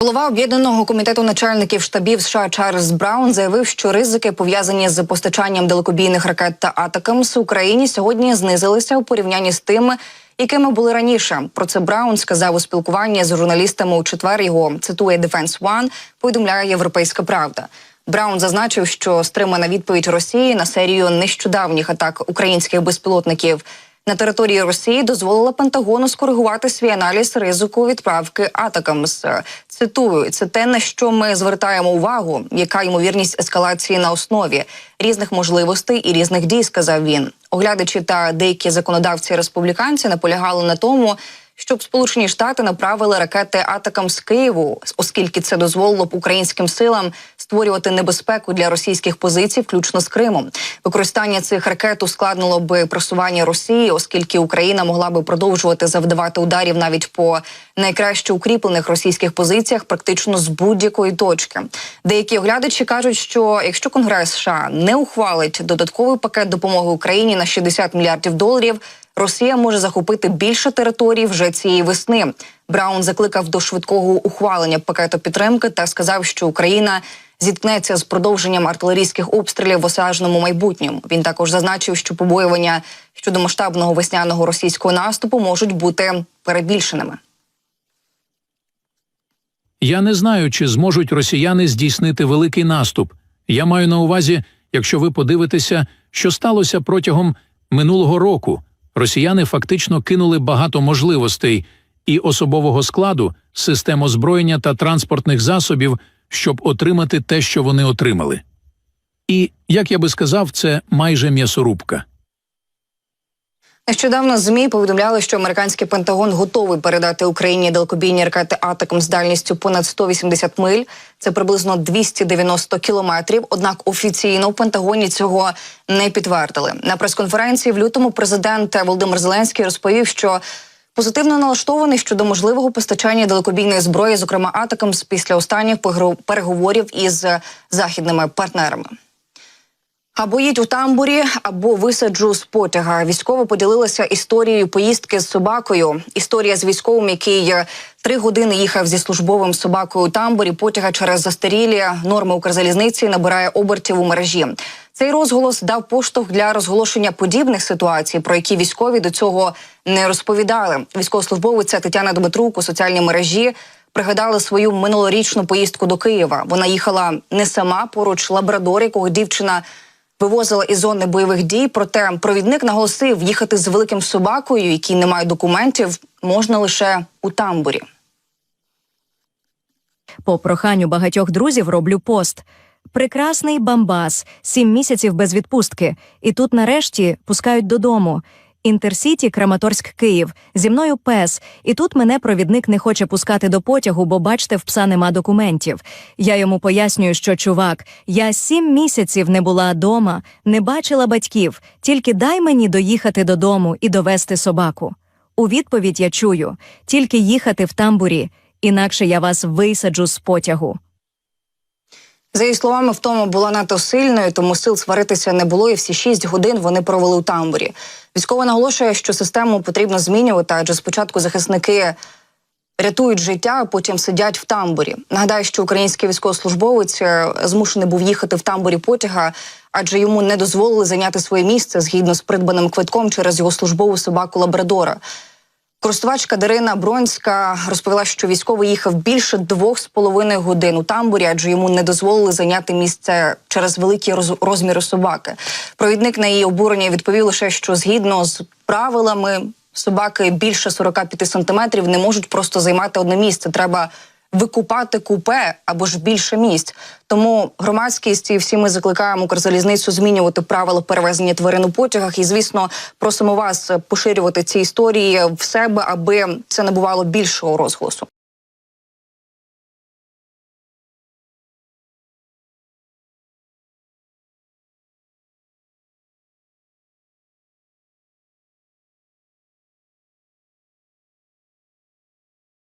Голова об'єднаного комітету начальників штабів США Чарльз Браун заявив, що ризики пов'язані з постачанням далекобійних ракет та атакамс Україні сьогодні знизилися у порівнянні з тими, якими були раніше. Про це Браун сказав у спілкуванні з журналістами у четвер. Його цитує Defense One, повідомляє Європейська Правда. Браун зазначив, що стримана відповідь Росії на серію нещодавніх атак українських безпілотників на території Росії дозволила Пентагону скоригувати свій аналіз ризику відправки атакамс. Цитую, це те, на що ми звертаємо увагу, яка ймовірність ескалації на основі різних можливостей і різних дій, сказав він. Оглядачі та деякі законодавці республіканці наполягали на тому, щоб Сполучені Штати направили ракети атакам з Києву, оскільки це дозволило б українським силам створювати небезпеку для російських позицій, включно з Кримом. Використання цих ракет ускладнило би просування Росії, оскільки Україна могла би продовжувати завдавати ударів навіть по найкраще укріплених російських позиціях, практично з будь-якої точки. Деякі оглядачі кажуть, що якщо Конгрес США не ухвалить додатковий пакет допомоги Україні на 60 мільярдів доларів. Росія може захопити більше територій вже цієї весни. Браун закликав до швидкого ухвалення пакету підтримки та сказав, що Україна зіткнеться з продовженням артилерійських обстрілів в осяжному майбутньому. Він також зазначив, що побоювання щодо масштабного весняного російського наступу можуть бути перебільшеними. Я не знаю, чи зможуть росіяни здійснити великий наступ. Я маю на увазі, якщо ви подивитеся, що сталося протягом минулого року. Росіяни фактично кинули багато можливостей і особового складу, систем озброєння та транспортних засобів, щоб отримати те, що вони отримали. І, як я би сказав, це майже м'ясорубка. Нещодавно змі повідомляли, що американський Пентагон готовий передати Україні далекобійні ракети атакам з дальністю понад 180 миль. Це приблизно 290 кілометрів. Однак офіційно в Пентагоні цього не підтвердили. На прес-конференції в лютому президент Володимир Зеленський розповів, що позитивно налаштований щодо можливого постачання далекобійної зброї, зокрема атакам, після останніх переговорів із західними партнерами. Або їдь у тамбурі, або висаджу з потяга. Військово поділилася історією поїздки з собакою. Історія з військовим, який три години їхав зі службовим собакою у тамбурі. Потяга через застарілі норми Укрзалізниці набирає обертів у мережі. Цей розголос дав поштовх для розголошення подібних ситуацій, про які військові до цього не розповідали. Військовослужбовиця Тетяна Дмитрук у соціальній мережі. Пригадали свою минулорічну поїздку до Києва. Вона їхала не сама поруч лабрадор, якого дівчина вивозила із зони бойових дій. Проте провідник наголосив, їхати з великим собакою, який не має документів, можна лише у тамбурі. По проханню багатьох друзів роблю пост. Прекрасний бамбас, сім місяців без відпустки. І тут, нарешті, пускають додому. Інтерсіті, Краматорськ, Київ. Зі мною пес. І тут мене провідник не хоче пускати до потягу, бо бачите, в пса нема документів. Я йому пояснюю, що чувак, я сім місяців не була дома, не бачила батьків. Тільки дай мені доїхати додому і довести собаку. У відповідь я чую: тільки їхати в тамбурі, інакше я вас висаджу з потягу. За її словами, втома була надто сильною, тому сил сваритися не було, і всі шість годин вони провели у тамбурі. Військова наголошує, що систему потрібно змінювати, адже спочатку захисники рятують життя, а потім сидять в тамбурі. Нагадаю, що український військовослужбовець е, змушений був їхати в тамбурі потяга, адже йому не дозволили зайняти своє місце згідно з придбаним квитком через його службову собаку Лабрадора. Користувачка Дарина Бронська розповіла, що військовий їхав більше двох з половиною годин у тамбурі, адже йому не дозволили зайняти місце через великі роз- розміри собаки. Провідник на її обурення відповів лише, що згідно з правилами собаки більше 45 сантиметрів не можуть просто займати одне місце. Треба викупати купе або ж більше місць. Тому громадськість і всі ми закликаємо Укрзалізницю змінювати правила перевезення тварин у потягах. І звісно, просимо вас поширювати ці історії в себе, аби це набувало більшого розголосу.